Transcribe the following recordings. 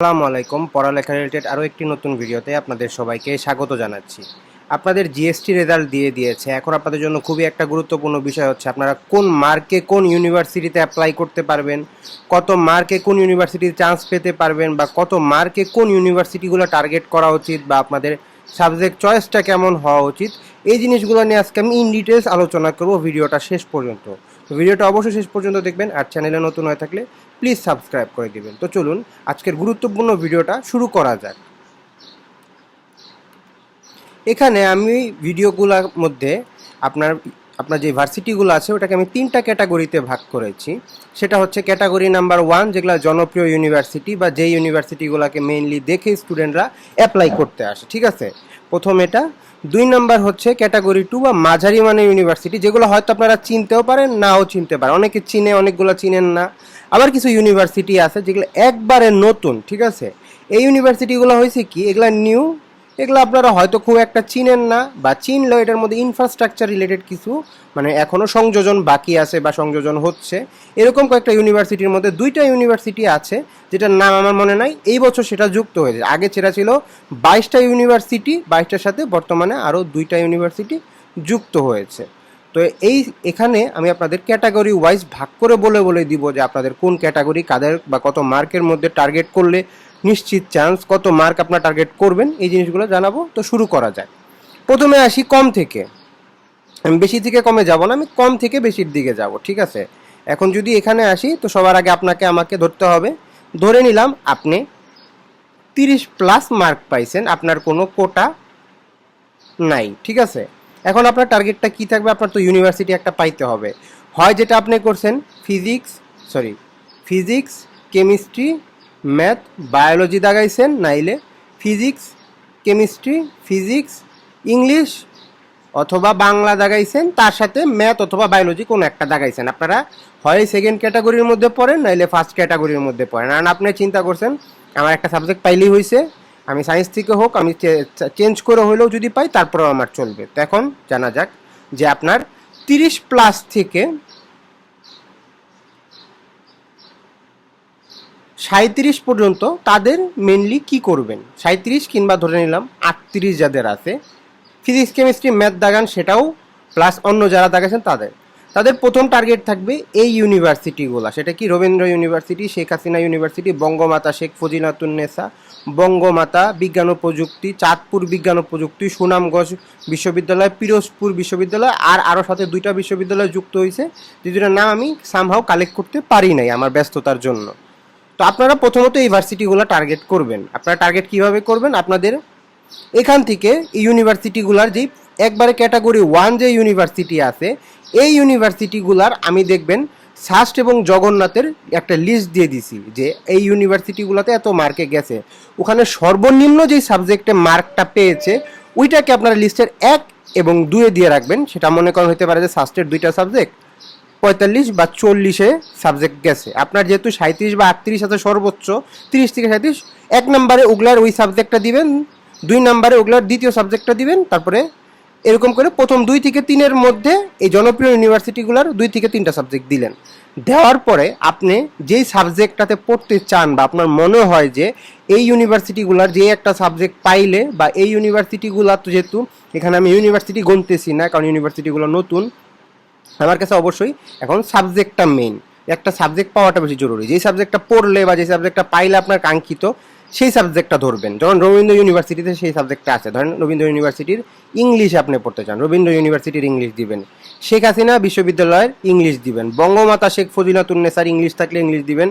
আসসালামু আলাইকুম। পড়ালেখা রিলেটেড আরও একটি নতুন ভিডিওতে আপনাদের সবাইকে স্বাগত জানাচ্ছি। আপনাদের জিএসটি রেজাল্ট দিয়ে দিয়েছে। এখন আপনাদের জন্য খুবই একটা গুরুত্বপূর্ণ বিষয় হচ্ছে, আপনারা কোন মার্কে কোন ইউনিভার্সিটিতে অ্যাপ্লাই করতে পারবেন, কত মার্কে কোন ইউনিভার্সিটিতে চান্স পেতে পারবেন, বা কত মার্কে কোন ইউনিভার্সিটিগুলো টার্গেট করা উচিত, বা আপনাদের সাবজেক্ট চয়েসটা কেমন হওয়া উচিত, এই জিনিসগুলো নিয়ে আজকে আমি ইন ডিটেলস আলোচনা করব ভিডিওটা শেষ পর্যন্ত। ভিডিওটা অবশ্যই শেষ পর্যন্ত দেখবেন আর চ্যানেলে নতুন হয়ে থাকলে প্লিজ সাবস্ক্রাইব করে দিবেন। তো চলুন, আজকের গুরুত্বপূর্ণ ভিডিওটা শুরু করা যাক। এখানে আমি ভিডিওগুলোর মধ্যে আপনার আপনার যে ভার্সিটিগুলো আছে, ওটাকে আমি তিনটা ক্যাটাগরিতে ভাগ করেছি। সেটা হচ্ছে ক্যাটাগরি নাম্বার ওয়ান যেগুলো জনপ্রিয় ইউনিভার্সিটি বা যে ইউনিভার্সিটিগুলোকে মেইনলি দেখে স্টুডেন্টরা অ্যাপ্লাই করতে আসে, ঠিক আছে? প্রথম এটা। দুই নাম্বার হচ্ছে ক্যাটাগরি টু বা মাঝারি মানের ইউনিভার্সিটি, যেগুলো হয়তো আপনারা চিনতেও পারেন, নাও চিনতে পারেন। অনেকে চিনে, অনেকগুলো চিনেন না। আবার কিছু ইউনিভার্সিটি আছে যেগুলো একবারে নতুন, ঠিক আছে? এই ইউনিভার্সিটিগুলো হয়েছে কি? এগুলো নিউ এগুলো আপনারা হয়তো খুব একটা চিনেন না বা চিনলেও এটার মধ্যে ইনফ্রাস্ট্রাকচার রিলেটেড কিছু মানে এখনও সংযোজন বাকি আছে বা সংযোজন হচ্ছে। এরকম কয়েকটা ইউনিভার্সিটির মধ্যে দুইটা ইউনিভার্সিটি আছে, যেটার নাম আমার মনে নাই। এই বছর সেটা যুক্ত হয়েছে। আগে সেটা ছিল বাইশটা ইউনিভার্সিটি বাইশটার সাথে বর্তমানে আরও দুইটা ইউনিভার্সিটি যুক্ত হয়েছে। তো এই, এখানে আমি আপনাদের ক্যাটাগরি ওয়াইজ ভাগ করে বলে বলে দিব যে আপনাদের কোন ক্যাটাগরি কাদের বা কত মার্কের মধ্যে টার্গেট করলে নিশ্চিত চান্স কত মার্ক আপনার টার্গেট করবেন, এই জিনিসগুলো জানাব। তো শুরু করা যায় প্রথমে আসি কম থেকে। আমি বেশি থেকে কমে যাব না, আমি কম থেকে বেশির দিকে যাব, ঠিক আছে? এখন যদি এখানে আসি, তো সবার আগে আপনাকে আমাকে ধরতে হবে। ধরে নিলাম আপনি তিরিশ প্লাস মার্ক পাইছেন, আপনার কোনো কোটা নাই, ঠিক আছে? এখন আপনার টার্গেটটা কি থাকবে, আপনার তো ইউনিভার্সিটি একটা পাইতে হবে। হয় যেটা আপনি করছেন physics sorry physics chemistry math, biology দাগাইছেন, নাইলে ফিজিক্স, কেমিস্ট্রি, ফিজিক্স, ইংলিশ অথবা বাংলা দাগাইছেন, তার সাথে ম্যাথ অথবা বায়োলজি কোনো একটা দাগাইছেন। আপনারা হয় সেকেন্ড ক্যাটাগরির মধ্যে পড়েন, নাইলে ফার্স্ট ক্যাটাগরির মধ্যে পড়েন। আর আপনি চিন্তা করছেন, আমার একটা সাবজেক্ট পাইলেই হয়েছে আমি সায়েন্স থেকে হোক, আমি চেঞ্জ করে হলেও যদি পাই, তারপরেও আমার চলবে। তো এখন জানা যাক যে আপনার তিরিশ প্লাস থেকে সাঁত্রিশ পর্যন্ত তাদের মেনলি কি করবেন? সাঁত্রিশ কিংবা ধরে নিলাম আটত্রিশ যাদের আছে ফিজিক্স কেমিস্ট্রি ম্যাথ দাগান সেটাও প্লাস অন্য যারা দাগাছেন তাদের। তাদের প্রথম টার্গেট থাকবে এই ইউনিভার্সিটিগুলো সেটা কি? রবীন্দ্র ইউনিভার্সিটি শেখ হাসিনা ইউনিভার্সিটি বঙ্গমাতা শেখ ফজিলাতুন্নেসা বঙ্গমাতা বিজ্ঞান ও প্রযুক্তি, চাঁদপুর বিজ্ঞান ও প্রযুক্তি, সুনামগঞ্জ বিশ্ববিদ্যালয়, পিরোজপুর বিশ্ববিদ্যালয়, আর আরও সাথে দুইটা বিশ্ববিদ্যালয় যুক্ত হয়েছে যে দুটার নাম আমি সামহাও কালেক্ট করতে পারি নাই আমার ব্যস্ততার জন্য। তো আপনারা প্রথমত এই ভার্সিটিগুলো টার্গেট করবেন। আপনারা টার্গেট কীভাবে করবেন? আপনাদের এখান থেকে ইউনিভার্সিটিগুলার যে একবারে ক্যাটাগরি ওয়ান যে ইউনিভার্সিটি আছে, এই ইউনিভার্সিটিগুলার আমি দেখবেন সাস্ট এবং জগন্নাথের একটা লিস্ট দিয়ে দিছি যে এই ইউনিভার্সিটিগুলোতে এত মার্কে গেছে। ওখানে সর্বনিম্ন যেই সাবজেক্টে মার্কটা পেয়েছে, ওইটাকে আপনারা লিস্টের এক এবং দুয়ে দিয়ে রাখবেন। সেটা মনে করেন হতে পারে যে সাস্টের দুইটা সাবজেক্ট পঁয়তাল্লিশ বা চল্লিশে সাবজেক্ট গেছে। আপনার যেহেতু সাঁত্রিশ বা আটত্রিশ আছে সর্বোচ্চ, তিরিশ থেকে সাঁত্রিশ এক নম্বরে ওগুলার ওই সাবজেক্টটা দিবেন, দুই নম্বরে ওগুলার দ্বিতীয় সাবজেক্টটা দিবেন, তারপরে এরকম করে প্রথম দুই থেকে তিনের মধ্যে এই জনপ্রিয় ইউনিভার্সিটিগুলোর দুই থেকে তিনটা সাবজেক্ট দিলেন। দেওয়ার পরে আপনি যেই সাবজেক্টটাতে পড়তে চান বা আপনার মনে হয় যে এই ইউনিভার্সিটিগুলার যে একটা সাবজেক্ট পাইলে বা এই ইউনিভার্সিটিগুলো তো যেহেতু এখানে আমি ইউনিভার্সিটি গণতেছি না, কারণ ইউনিভার্সিটিগুলো নতুন আমার কাছে অবশ্যই এখন সাবজেক্টটা মেইন একটা সাবজেক্ট পাওয়াটা বেশি জরুরি। যেই সাবজেক্টটা পড়লে বা যে সাবজেক্টটা পাইলে আপনার কাঙ্ক্ষিত, সেই সাবজেক্টটা ধরবেন। যেমন রবীন্দ্র ইউনিভার্সিটিতে সেই সাবজেক্টটা আছে। ধরেন রবীন্দ্র ইউনিভার্সিটির ইংলিশ আপনি পড়তে চান। রবীন্দ্র ইউনিভার্সিটির ইংলিশ দিবেন। শেখ হাসিনা বিশ্ববিদ্যালয়ের ইংলিশ দিবেন। বঙ্গমাতা শেখ ফজিলাতুন্নেসার ইংলিশ থাকলে ইংলিশ দিবেন।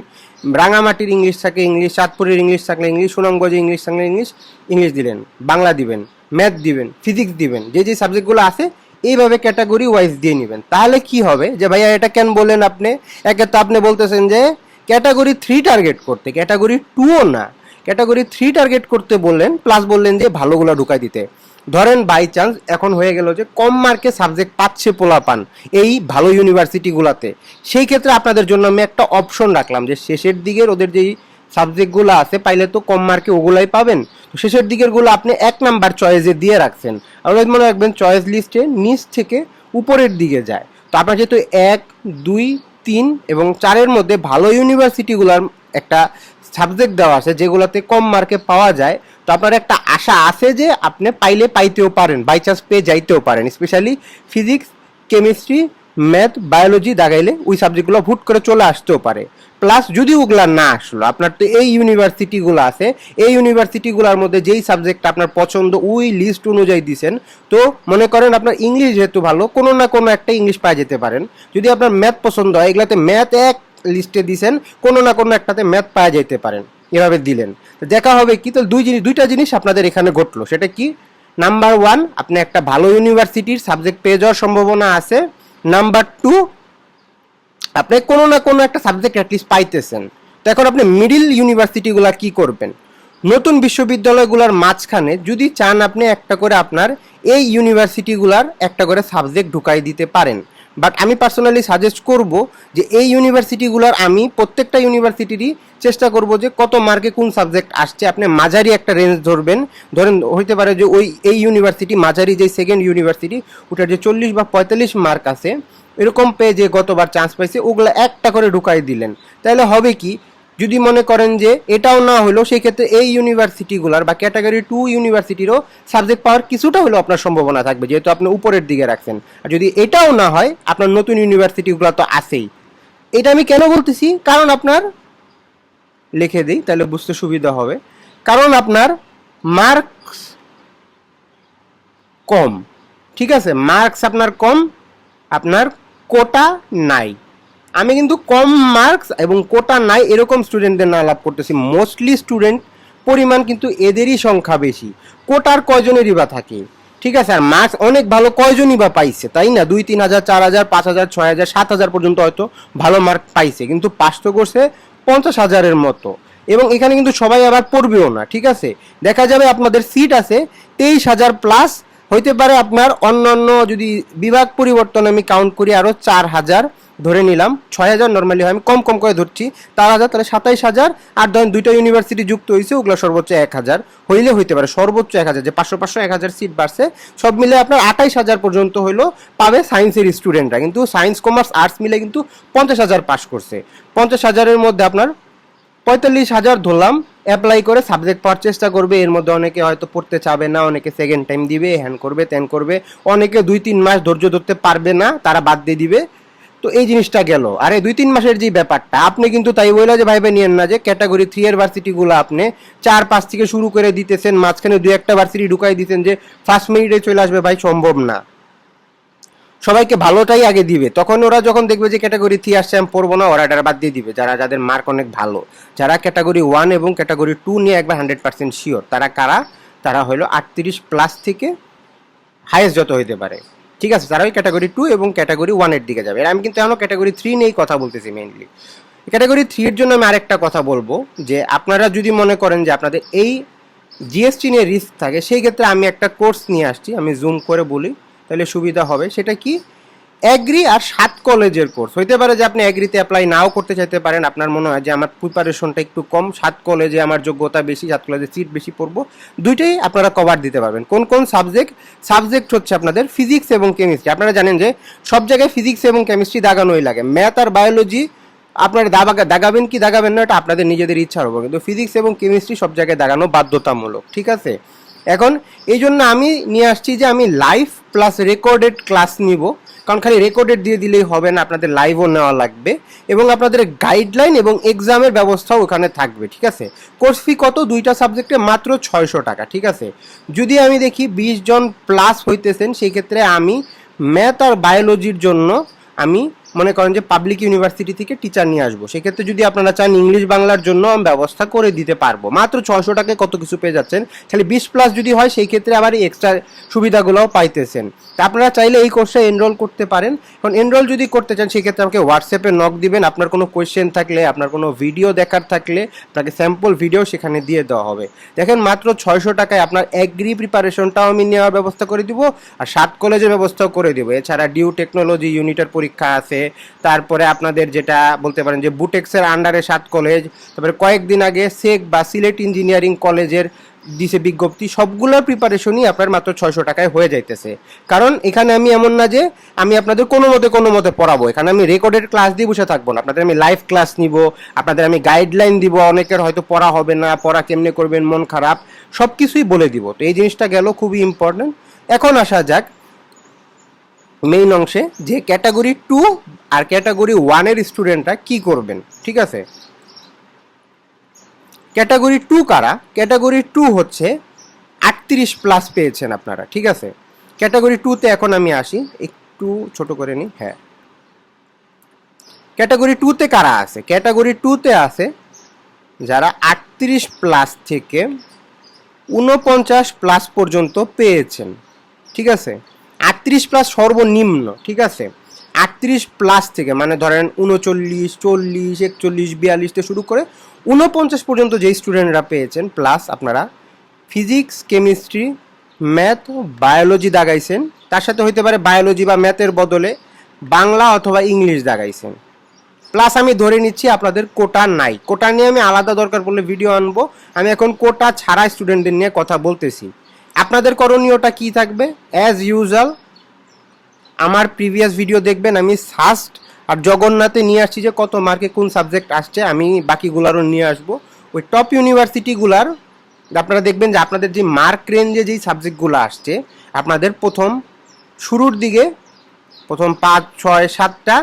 রাঙামাটির ইংলিশ থাকলে ইংলিশ চাঁদপুরের ইংলিশ থাকলে ইংলিশ সুনামগঞ্জে ইংলিশ থাকলে ইংলিশ ইংলিশ দিলেন। বাংলা দিবেন। ম্যাথ দিবেন। ফিজিক্স দিবেন। যে যে সাবজেক্টগুলো আছে এইভাবে ক্যাটাগরি ওয়াইজ দিয়ে নেবেন। তাহলে কি হবে? যে ভাইয়া, এটা কেন বললেন আপনি? একে তো আপনি বলতেছেন যে ক্যাটাগরি থ্রি টার্গেট করতে ক্যাটাগরি টুও না। ক্যাটাগরি থ্রি টার্গেট করতে বললেন প্লাস বললেন যে ভালোগুলো ঢুকাই দিতে। ধরেন বাই চান্স এখন হয়ে গেল যে কম মার্কে সাবজেক্ট পাচ্ছে পোলাপান, এই ভালো ইউনিভার্সিটিগুলোতে সেই ক্ষেত্রে আপনাদের জন্য আমি একটা অপশন রাখলাম যে শেষের দিকের ওদের যেই সাবজেক্টগুলো আছে, পাইলে তো কম মার্কে ওগুলাই পাবেন। তো শেষের দিকেরগুলো আপনি এক নাম্বার চয়েসে দিয়ে রাখছেন। আর মনে রাখবেন চয়েস লিস্টে নিচ থেকে উপরের দিকে যায়। তো আপনার যেহেতু এক, দুই, তিন এবং চারের মধ্যে ভালো ইউনিভার্সিটিগুলোর একটা সাবজেক্ট দেওয়া আছে, যেগুলোতে কম মার্কে পাওয়া যায়, তো আপনার একটা আশা আছে যে আপনি পাইলে পাইতেও পারেন বাই চান্স পেয়ে যাইতেও পারেন। Specially physics chemistry math biology দাগাইলে ওই সাবজেক্টগুলো হুট করে চলে আসতেও পারে। প্লাস যদি ওগুলা না আসলো, আপনার তো এই ইউনিভার্সিটিগুলো আছে, এই ইউনিভার্সিটিগুলোর মধ্যে যেই সাবজেক্ট আপনার পছন্দ, ওই লিস্ট অনুযায়ী দিছেন, তো মনে করেন আপনার ইংলিশ যেহেতু ভালো, কোনো না কোনো একটা ইংলিশ পাওয়া যেতে পারেন। যদি আপনার ম্যাথ পছন্দ হয়, এগুলাতে ম্যাথ এক লিস্টে দিছেন, কোনো না কোনো একটাতে ম্যাথ পাওয়া যেতে পারেন। এভাবে দিলেন। তো দেখা হবে কি, তো দুই জিনিস, দুইটা জিনিস আপনাদের এখানে ঘটলো। সেটা কি? নাম্বার ওয়ান আপনি একটা ভালো ইউনিভার্সিটির সাবজেক্ট পেয়ে যাওয়ার সম্ভাবনা আছে। নাম্বার টু আপনি কোনো না কোনো একটা সাবজেক্ট অ্যাটলিস্ট পাইতেছেন। তো এখন আপনি মিডিল ইউনিভার্সিটিগুলা কি করবেন? নতুন বিশ্ববিদ্যালয়গুলোর মাঝখানে যদি চান আপনি একটা করে আপনার এই ইউনিভার্সিটিগুলার একটা করে সাবজেক্ট ঢুকাই দিতে পারেন। বাট আমি পার্সোনালি সাজেস্ট করব যে এই ইউনিভার্সিটিগুলোর আমি প্রত্যেকটা ইউনিভার্সিটিরই চেষ্টা করব যে কত মার্কে কোন সাবজেক্ট আসছে। আপনি মাঝারি একটা রেঞ্জ ধরবেন। ধরেন হইতে পারে যে ওই এই ইউনিভার্সিটি মাঝারি যে সেকেন্ড ইউনিভার্সিটি ওটার যে চল্লিশ বা পঁয়তাল্লিশ মার্ক আছে এরকম যে গতবার চান্স পাইছে, ওগুলো একটা করে ঢুকাই দিলেন। তাহলে হবে কি? যদি মনে করেন যে এটাও না হলো সেই ক্ষেত্রে এই ইউনিভার্সিটিগুলার বা ক্যাটাগরি টু ইউনিভার্সিটিরও সাবজেক্ট পাওয়ার কিছুটা হলেও আপনার সম্ভাবনা থাকবে, যেহেতু আপনি উপরের দিকে রাখছেন। আর যদি এটাও না হয়, আপনার নতুন ইউনিভার্সিটিগুলো তো আছেই। এটা আমি কেন বলতেছি? কারণ আপনার লিখে দিই তাহলে বুঝতে সুবিধা হবে। কারণ আপনার মার্কস কম, ঠিক আছে? মার্কস আপনার কম, আপনার কোটা নাই। আমি কিন্তু কম মার্কস এবং কোটা নাই এরকম স্টুডেন্টদের না লাভ করতেছি। মোস্টলি স্টুডেন্ট পরিমাণ কিন্তু এদেরই সংখ্যা বেশি। কোটার কয়জনেরই বা থাকে? ঠিক আছে, আর মার্কস অনেক ভালো কয়জনই বা পাইছে, তাই না? দুই, তিন হাজার, চার হাজার, পাঁচ হাজার, ছয় হাজার, সাত হাজার পর্যন্ত হয়তো ভালো মার্ক পাইছে, কিন্তু পাস তো করছে পঞ্চাশ হাজারের মতো। এবং এখানে কিন্তু সবাই আবার পড়বেও না, ঠিক আছে? দেখা যাবে আপনাদের সিট আছে তেইশ হাজার প্লাস হইতে পারে আপনার অন্য অন্য যদি বিভাগ পরিবর্তন আমি কাউন্ট করি আরও চার হাজার ধরে নিলাম, ছয় হাজার নর্মালি হয়, আমি কম কম করে ধরছি, চার হাজার, তাহলে সাতাইশ হাজার, আর ধরেন দুইটা ইউনিভার্সিটি যুক্ত হয়েছে ওগুলো সর্বোচ্চ এক হাজার, হইলে হইতে পারে সর্বোচ্চ এক হাজার, যে পাঁচশো পাঁচশো এক হাজার সিট বাড়ছে, সব মিলে আপনার আঠাইশ হাজার পর্যন্ত হইল পাবে সায়েন্সের স্টুডেন্টরা কিন্তু সায়েন্স কমার্স আর্টস মিলে কিন্তু পঞ্চাশ হাজার পাস করছে, পঞ্চাশ হাজারের মধ্যে আপনার পঁয়তাল্লিশ হাজার ধরলাম। অ্যাপ্লাই করে সাবজেক্ট পাওয়ার চেষ্টা করবে। এর মধ্যে অনেকে হয়তো পড়তে চাবে না, অনেকে সেকেন্ড টাইম দিবে হ্যান করবে ত্যান করবে। অনেকে দুই তিন মাস ধৈর্য ধরতে পারবে না, তারা বাদ দিয়ে দিবে। তো এই জিনিসটা গেল। আরে দুই তিন মাসের যে ব্যাপারটা, আপনি কিন্তু তাই বলে যে ভাইবে নিয়েন না যে ক্যাটাগরি থ্রি এর ভার্সিটিগুলো আপনি চার পাঁচ থেকে শুরু করে দিতেছেন, মাঝখানে দুই একটা ভার্সিটি ঢুকাই দিতেন যে ফার্স্ট মিনিটে চলে আসবে ভাই, সম্ভব না। সবাইকে ভালোটাই আগে দিবে। তখন ওরা যখন দেখবে যে ক্যাটাগরি থ্রি আসছে, আমি পড়ব না, ওরা এটা বাদ দিয়ে দিবে। যারা, যাদের মার্ক অনেক ভালো। যারা ক্যাটাগরি ওয়ান এবং ক্যাটাগরি টু নিয়ে একবার হান্ড্রেড পার্সেন্ট শিওর তারা কারা? তারা হলো আটত্রিশ প্লাস থেকে হাইয়েস্ট যত হইতে পারে। ঠিক আছে? তারা ওই ক্যাটাগরি টু এবং ক্যাটাগরি ওয়ানের দিকে যাবে। আমি কিন্তু এখনও ক্যাটাগরি থ্রি নিয়েই কথা বলতেছি মেইনলি ক্যাটাগরি থ্রির জন্য আমি আরেকটা কথা বলব, যে আপনারা যদি মনে করেন যে আপনাদের এই জিএসটি নিয়ে রিস্ক থাকে, সেই ক্ষেত্রে আমি একটা কোর্স নিয়ে আসছি, আমি জুম করে বলি। তাহলে সুবিধা হবে। সেটা কি? অ্যাগ্রি আর সাত কলেজের কোর্স হইতে পারে যে আপনি অ্যাগ্রিতে অ্যাপ্লাই নাও করতে চাইতে পারেন। আপনার মনে হয় যে আমার প্রিপারেশনটা একটু কম। সাত কলেজে আমার যোগ্যতা বেশি, সাত কলেজে সিট বেশি পড়ব। দুইটাই আপনারা কভার দিতে পারবেন। কোন কোন সাবজেক্ট সাবজেক্ট হচ্ছে আপনাদের ফিজিক্স এবং কেমিস্ট্রি আপনারা জানেন যে সব জায়গায় ফিজিক্স এবং কেমিস্ট্রি দাগানোই লাগে। ম্যাথ আর বায়োলজি আপনারা দাবা, দাগাবেন কি, দাগাবেন না এটা আপনাদের নিজেদের ইচ্ছার উপর। কিন্তু ফিজিক্স এবং কেমিস্ট্রি সব জায়গায় দাগানো বাধ্যতামূলক। ঠিক আছে? এখন এই জন্য আমি নিয়ে আসছি যে আমি লাইভ প্লাস রেকর্ডেড ক্লাস নিব। কারণ খালি রেকর্ডেড দিয়ে দিলেই হবে না, আপনাদের লাইভও নেওয়া লাগবে। এবং আপনাদের গাইডলাইন এবং এক্সামের ব্যবস্থাও ওখানে থাকবে, ঠিক আছে? কোর্স ফি কত? দুইটা সাবজেক্টে মাত্র ছয়শো টাকা, ঠিক আছে? যদি আমি দেখি বিশ জন প্লাস হইতেছেন, সেই ক্ষেত্রে আমি ম্যাথ আর বায়োলজির জন্য আমি মনে করেন যে পাবলিক ইউনিভার্সিটি থেকে টিচার নিয়ে আসব। সেক্ষেত্রে যদি আপনারা চান ইংলিশ বাংলার জন্য আমি ব্যবস্থা করে দিতে পারব। মাত্র ছয়শো টাকায় কত কিছু পেয়ে যাচ্ছেন? খালি বিশ প্লাস যদি হয় সেই ক্ষেত্রে আবার এই এক্সট্রা সুবিধাগুলোও পাইতেছেন। তা আপনারা চাইলে এই কোর্সে এনরোল করতে পারেন। কারণ এনরোল যদি করতে চান, সেক্ষেত্রে আমাকে হোয়াটসঅ্যাপে নক দিবেন। আপনার কোনো কোয়েশ্চেন থাকলে, আপনার কোনো ভিডিও দেখার থাকলে, আপনাকে স্যাম্পল ভিডিও সেখানে দিয়ে দেওয়া হবে। দেখেন মাত্র ছয়শো টাকায় আপনার অ্যাগ্রি প্রিপারেশনটাও আমি নেওয়ার ব্যবস্থা করে দিব, আর সাত কলেজের ব্যবস্থাও করে দিব। এছাড়া ডিউ টেকনোলজি ইউনিটের পরীক্ষা আছে তারপরে আপনাদের যেটা বলতে পারেন যে বুটেক্সের আন্ডারে সাত কলেজ তারপরে কয়েকদিন আগে সেক বা সিলেট ইঞ্জিনিয়ারিং কলেজের দিছে বিজ্ঞপ্তি, সবগুলোর প্রিপারেশনই আপনার মাত্র ছয়শো টাকায় হয়ে যাইতেছে। কারণ এখানে আমি এমন না যে আমি আপনাদের কোনো মতে কোনো মতে পড়াবো। এখানে আমি রেকর্ডেড ক্লাস দিয়ে বসে থাকব না। আপনাদের আমি লাইভ ক্লাস নিব, আপনাদের আমি গাইডলাইন দিব, অনেকের হয়তো পড়া হবে না, পড়া কেমনে করবেন, মন খারাপ সব কিছুই বলে দিব। তো এই জিনিসটা গেল খুবই ইম্পর্টেন্ট এখন আসা যাক মেইন অংশে যে ক্যাটাগরি টু আর ক্যাটাগরি ওয়ানের স্টুডেন্টরা কি করবেন, ঠিক আছে? ক্যাটাগরি টু কারা? ক্যাটাগরি টু হচ্ছে আটত্রিশ প্লাস পেয়েছেন আপনারা, ঠিক আছে? ক্যাটাগরি টুতে এখন আমি আসি, একটু ছোট করে নিই হ্যাঁ। ক্যাটাগরি টুতে কারা আছে? ক্যাটাগরি টুতে আছে যারা আটত্রিশ প্লাস থেকে উনপঞ্চাশ প্লাস পর্যন্ত পেয়েছেন, ঠিক আছে? আটত্রিশ প্লাস সর্বনিম্ন, ঠিক আছে? আটত্রিশ প্লাস থেকে মানে ধরেন উনচল্লিশ, চল্লিশ, একচল্লিশ, বিয়াল্লিশ থেকে শুরু করে উনপঞ্চাশ পর্যন্ত যেই স্টুডেন্টরা পেয়েছেন প্লাস আপনারা ফিজিক্স কেমিস্ট্রি ম্যাথ বায়োলজি দাগাইছেন, তার সাথে হইতে পারে বায়োলজি বা ম্যাথের বদলে বাংলা অথবা ইংলিশ দাগাইছেন। প্লাস আমি ধরে নিচ্ছি আপনাদের কোটা নাই। কোটা নিয়ে আমি আলাদা দরকার পড়লে ভিডিও আনব। আমি এখন কোটা ছাড়া স্টুডেন্টদের নিয়ে কথা বলতেছি। আপনাদের করণীয়টা কি থাকবে? অ্যাজ ইউজুয়াল আমার প্রিভিয়াস ভিডিও দেখবেন, আমি ফার্স্ট আর জগন্নাথে নিয়ে আসছি যে কত মার্কে কোন সাবজেক্ট আসছে, আমি বাকিগুলারও নিয়ে আসব। ওই টপ ইউনিভার্সিটিগুলার আপনারা দেখবেন যে আপনাদের যে মার্ক রেঞ্জে যেই সাবজেক্টগুলো আসছে, আপনাদের প্রথম শুরুর দিকে, প্রথম পাঁচ, ছয়, সাতটা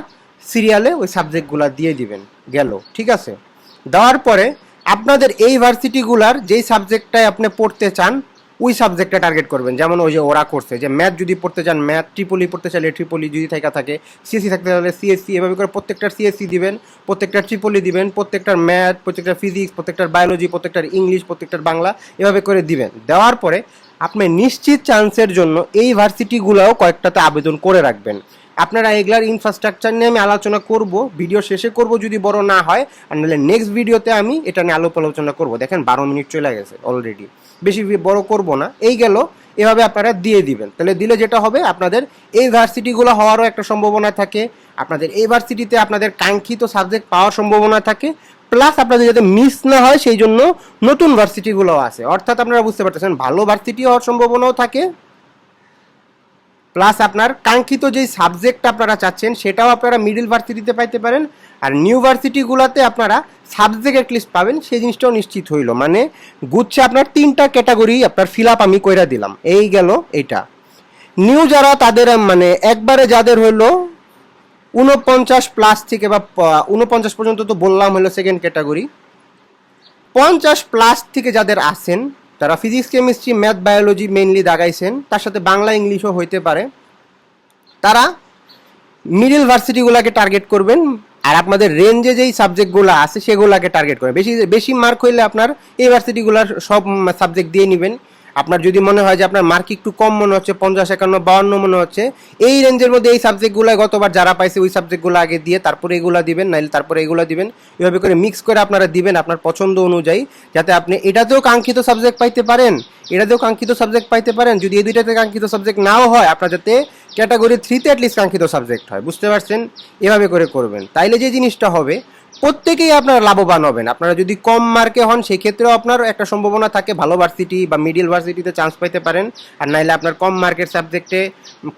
সিরিয়ালে ওই সাবজেক্টগুলো দিয়ে দিবেন, গেল, ঠিক আছে? দেওয়ার পরে আপনাদের এই ভার্সিটিগুলার যেই সাবজেক্টটায় আপনি পড়তে চান ওই সাবজেক্টটা টার্গেট করবেন। যেমন ওই যে ওরা করছে, যে ম্যাথ যদি পড়তে চান ম্যাথ ট্রিপলি পড়তে চাইলে ট্রিপলি যদি থাকা থাকে সিএসসি থাকতে চাইলে সিএসসি এভাবে করে প্রত্যেকটার সিএসসি দিবেন প্রত্যেকটা ট্রিপলি দিবেন, প্রত্যেকটার ম্যাথ প্রত্যেকটার ফিজিক্স প্রত্যেকটার বায়োলজি প্রত্যেকটার ইংলিশ প্রত্যেকটার বাংলা, এভাবে করে দিবেন। দেওয়ার পরে আপনি নিশ্চিত চান্সের জন্য এই ভার্সিটিগুলোও কয়েকটাতে আবেদন করে রাখবেন। আপনারা এগুলার ইনফ্রাস্ট্রাকচার নিয়ে আমি আলোচনা করব ভিডিও শেষে করব যদি বড় না হয়, আর নাহলে নেক্সট ভিডিওতে আমি এটা নিয়ে আলোপ আলোচনা করব। দেখেন বারো মিনিট চলে গেছে অলরেডি বেশি বড় করব না। এই গেল, এভাবে আপনারা দিয়ে দিবেন। তাহলে দিলে যেটা হবে, আপনাদের এই ভার্সিটিগুলো হওয়ারও একটা সম্ভাবনা থাকে, আপনাদের এই ভার্সিটিতে আপনাদের কাঙ্ক্ষিত সাবজেক্ট পাওয়ার সম্ভাবনা থাকে প্লাস আপনাদের যাতে মিস না হয়, সেই জন্য নতুন ভার্সিটিগুলো আছে। অর্থাৎ আপনারা বুঝতে পারতেছেন, ভালো ভার্সিটি হওয়ার সম্ভাবনাও থাকে প্লাস আপনার কাঙ্ক্ষিত যেই সাবজেক্ট আপনারা চাচ্ছেন, সেটাও আপনারা মিডিল ভার্সিটিতে পাইতে পারেন আর নিউ ভার্সিটিগুলোতে আপনারা সাবজেক্ট অ্যাটলিস্ট পাবেন, সেই জিনিসটাও নিশ্চিত হইল। মানে গুচ্ছে আপনার তিনটা ক্যাটাগরি আপনার ফিল আপ আমি কইরা দিলাম। এই গেল এইটা। নিউ যারা তাদের মানে একবারে যাদের হইল উনপঞ্চাশ প্লাস থেকে বা উনপঞ্চাশ পর্যন্ত তো বললাম হলো সেকেন্ড ক্যাটাগরি পঞ্চাশ প্লাস থেকে যাদের আসেন, তারা physics chemistry math biology mainly দাগাইছেন, তার সাথে বাংলা, ইংলিশও হইতে পারে। তারা মিডিল ভার্সিটিগুলোকে টার্গেট করবেন। আর আপনাদের রেঞ্জে যেই সাবজেক্টগুলো আছে, সেগুলোকে টার্গেট করে। বেশি বেশি মার্ক হইলে আপনার ইউনিভার্সিটিগুলোর সব সাবজেক্ট দিয়ে নেবেন। আপনার যদি মনে হয় যে আপনার মার্ক একটু কম মনে হচ্ছে, পঞ্চাশ, একান্ন, বাউন্ন মনে হচ্ছে, এই রেঞ্জের মধ্যে এই সাবজেক্টগুলো গতবার যারা পাইছে ওই সাবজেক্টগুলো আগে দিয়ে তারপরে এগুলো দিবেন, নাইলে তারপরে এগুলো দিবেন। এভাবে করে মিক্স করে আপনারা দিবেন আপনার পছন্দ অনুযায়ী, যাতে আপনি এটাতেও কাঙ্ক্ষিত সাবজেক্ট পাইতে পারেন, এটাতেও কাঙ্ক্ষিত সাবজেক্ট পাইতে পারেন। যদি এই দুইটাতে কাঙ্ক্ষিত সাবজেক্ট নাও হয়, আপনার যাতে ক্যাটাগরি থ্রিতে অ্যাটলিস্ট কাঙ্ক্ষিত সাবজেক্ট হয়, বুঝতে পারছেন? এভাবে করে করবেন। তাইলে যে জিনিসটা হবে প্রত্যেকেই আপনারা লাভবান হবেন। আপনারা যদি কম মার্কে হন, সেক্ষেত্রেও আপনার একটা সম্ভাবনা থাকে ভালো ভার্সিটি বা মিডিল ভার্সিটিতে চান্স পাইতে পারেন। আর নাইলে আপনার কম মার্কের সাবজেক্টে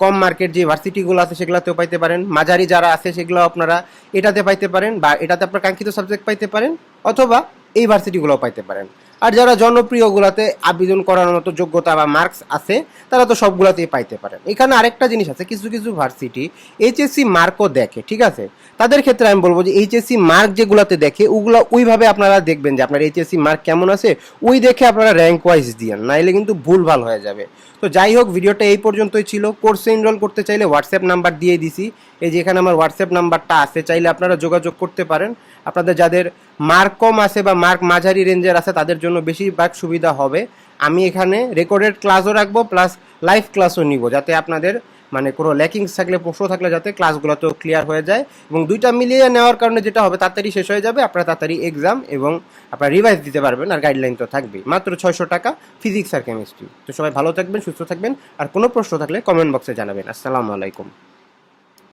কম মার্কের যে ভার্সিটিগুলো আছে, সেগুলোতেও পাইতে পারেন। মাঝারি যারা আছে সেগুলো আপনারা এটাতে পাইতে পারেন বা এটাতে আপনার কাঙ্ক্ষিত সাবজেক্ট পাইতে পারেন অথবা এই ভার্সিটিগুলোও পাইতে পারেন। আর যারা জনপ্রিয়গুলোতে আবেদন করার মতো যোগ্যতা বা মার্কস আছে, তারা তো সবগুলোতেই পাইতে পারেন। এখানে আরেকটা জিনিস আছে, কিছু কিছু ভার্সিটি এইচএসসি মার্কও দেখে, ঠিক আছে? তাদের ক্ষেত্রে আমি বলব যে এইচএসসি মার্ক যেগুলাতে দেখে, ওগুলো ওইভাবে আপনারা দেখবেন যে আপনার এইচএসসি মার্ক কেমন আছে, ওই দেখে আপনারা র্যাঙ্ক ওয়াইজ দিয়েন, নাইলে কিন্তু ভুল ভালো হয়ে যাবে। তো যাই হোক, ভিডিওটা এই পর্যন্তই ছিল। কোর্সে এনরোল করতে চাইলে হোয়াটসঅ্যাপ নাম্বার দিয়ে দিছি। এই যে এখানে আমার হোয়াটসঅ্যাপ নাম্বারটা আছে, চাইলে আপনারা যোগাযোগ করতে পারেন। আপনাদের যাদের মার্ক কম আছে বা মার্ক মাঝারি রেঞ্জের আছে, তাদের জন্য বেশিরভাগ সুবিধা হবে। আমি এখানে রেকর্ডেড ক্লাসও রাখব প্লাস লাইভ ক্লাসও নিব, যাতে আপনাদের মানে কোনো ল্যাকিংস থাকলে, প্রশ্ন থাকলে যাতে ক্লাসগুলোতেও ক্লিয়ার হয়ে যায় এবং দুইটা মিলিয়ে নেওয়ার কারণে যেটা হবে, তাড়াতাড়ি শেষ হয়ে যাবে, আপনারা তাড়াতাড়ি এক্সাম এবং আপনার রিভাইজ দিতে পারবেন আর গাইডলাইন তো থাকবেই। মাত্র ছয়শো টাকা ফিজিক্স আর কেমিস্ট্রি তো সবাই ভালো থাকবেন, সুস্থ থাকবেন আর কোনো প্রশ্ন থাকলে কমেন্ট বক্সে জানাবেন। আসসালামু আলাইকুম।